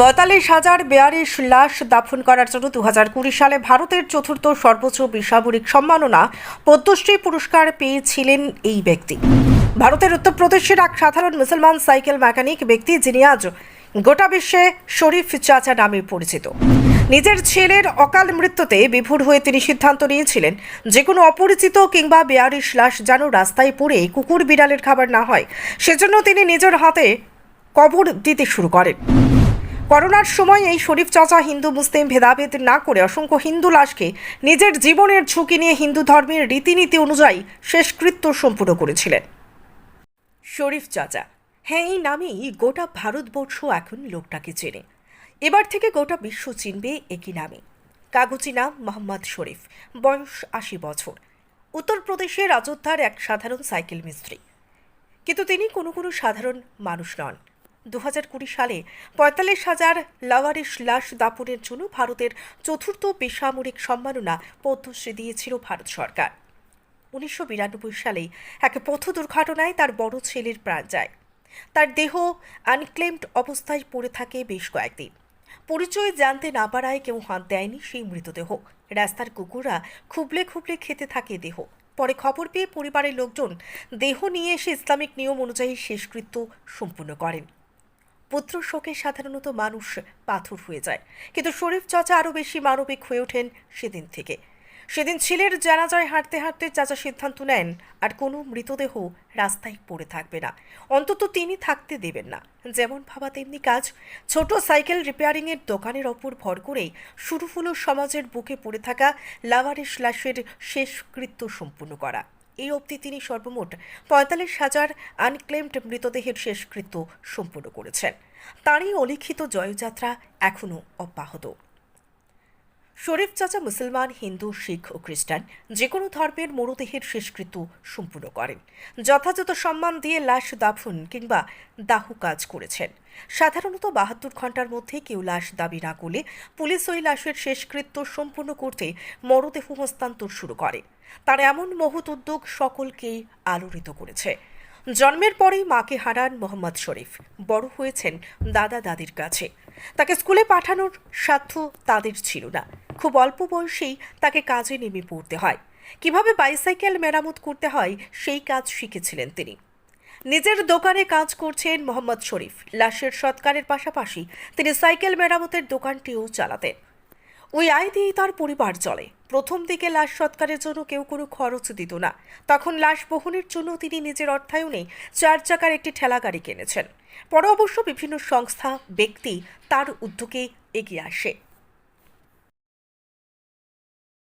পঁয়তাল্লিশ হাজার বেয়াল্লিশ লাশ দাফন করার জন্য দু হাজার কুড়ি সালে ভারতের চতুর্থ সর্বোচ্চ বেসামরিক সম্মাননা পদ্মশ্রী পুরস্কার পেয়েছিলেন এই ব্যক্তি। ভারতের উত্তরপ্রদেশের এক সাধারণ মুসলমান সাইকেল মেকানিক ব্যক্তি যিনি আজ গোটা বিশ্বে শরীফ চাচা নামে পরিচিত। নিজের ছেলের অকাল মৃত্যুতে বিভোর হয়ে তিনি সিদ্ধান্ত নিয়েছিলেন যে কোনো অপরিচিত কিংবা বেয়ারিশ লাশ যেন রাস্তায় পড়ে কুকুর বিড়ালের খাবার না হয়, সেজন্য তিনি নিজের হাতে কবর দিতে শুরু করেন। করোনার সময় এই শরীফ চাচা হিন্দু, মুসলিম ভেদাভেদ না করে অসংখ্য হিন্দু লাশকে নিজের জীবনের ঝুঁকি নিয়ে হিন্দু ধর্মের রীতিনীতি অনুযায়ী শেষকৃত্য সম্পূর্ণ করেছিলেন। শরীফ চাচা হ্যাঁ এই নামেই গোটা ভারতবর্ষ এখন লোকটাকে চেনে। এবার থেকে গোটা বিশ্ব চিনবে একই নামে। কাগজি নাম মোহাম্মদ শরীফ, বয়স আশি বছর। উত্তরপ্রদেশের অযোধ্যার এক সাধারণ সাইকেল মিস্ত্রি। কিন্তু তিনি কোনো কোনো সাধারণ মানুষ নন। দু হাজার কুড়ি সালে পঁয়তাল্লিশ হাজার লাওয়ারিশ লাশ দাপনের জন্য ভারতের চতুর্থ বেসামরিক সম্মাননা পদ্মশ্রী দিয়েছিল ভারত সরকার। উনিশশো বিরানব্বই সালে এক পথ দুর্ঘটনায় তার বড় ছেলের প্রাণ যায়। তার দেহ আনক্লেমড অবস্থায় পড়ে থাকে বেশ কয়েকদিন। পরিচয় জানতে না পারায় কেউ হাত দেয়নি সেই মৃতদেহ। রাস্তার কুকুররা খুবলে খুবলে খেতে থাকে দেহ। পরে খবর পেয়ে পরিবারের লোকজন দেহ নিয়ে এসে ইসলামিক নিয়ম অনুযায়ী শেষকৃত্য সম্পূর্ণ করেন। পুত্র শোকে সাধারণত মানুষ পাথর হয়ে যায়। কিন্তু শরীফ চাচা আরও বেশি মানবিক হয়ে ওঠেন সেদিন থেকে। সেদিন ছেলের জানাজায় হাঁটতে হাঁটতে চাচা সিদ্ধান্ত নেন, আর কোনো মৃতদেহ রাস্তায় পড়ে থাকবে না। অন্তত তিনি থাকতে দেবেন না। যেমন ভাবা তেমনি কাজ। ছোট সাইকেল রিপেয়ারিংয়ের দোকানের ওপর ভর করেই শুরু হলো সমাজের বুকে পড়ে থাকা লাভারিশ লাশের শেষকৃত্য সম্পূর্ণ করা। এই অবধি তিনি সর্বমোট পঁয়তাল্লিশ হাজার আনক্লেমড মৃতদেহের শেষকৃত্য সম্পূর্ণ করেছেন। তাঁরই অলিখিত জয়যাত্রা এখনও অব্যাহত। শরীফ চাচা মুসলমান, হিন্দু, শিখ ও খ্রিস্টান যে কোনো ধর্মের মরদেহের শেষকৃত্য সম্পূর্ণ করেন। যথাযথ সম্মান দিয়ে লাশ দাফন কিংবা দাহ কাজ করেছেন। সাধারণত বাহাত্তর ঘণ্টার মধ্যে কেউ লাশ দাবি না করলে পুলিশ ওই লাশের শেষকৃত্য সম্পূর্ণ করতে মরদেহ হস্তান্তর শুরু করে। তার এমন মহৎ উদ্যোগ সকলকেই আলোড়িত করেছে। জন্মের পরেই মাকে হারান মোহাম্মদ শরীফ। বড় হয়েছেন দাদা দাদির কাছে। তাকে স্কুলে পাঠানোর সাধ্য তাদের ছিল না। খুব অল্প বয়সেই তাকে কাজে নেমে পড়তে হয়। কীভাবে বাইসাইকেল মেরামত করতে হয় সেই কাজ শিখেছিলেন তিনি। নিজের দোকানে কাজ করছেন মোহাম্মদ শরীফ। লাশের সৎকারের পাশাপাশি তিনি সাইকেল মেরামতের দোকানটিও চালাতেন। ওই আয় দিয়েই তার পরিবার চলে। প্রথম দিকে লাশ সৎকারের জন্য কেউ কোনো খরচ দিত না। তখন লাশ বহনের জন্য তিনি নিজের অর্থায়নে চার চাকার একটি ঠেলা গাড়ি কিনেছেন। পরে অবশ্য বিভিন্ন সংস্থা, ব্যক্তি তার উদ্যোগে এগিয়ে আসে।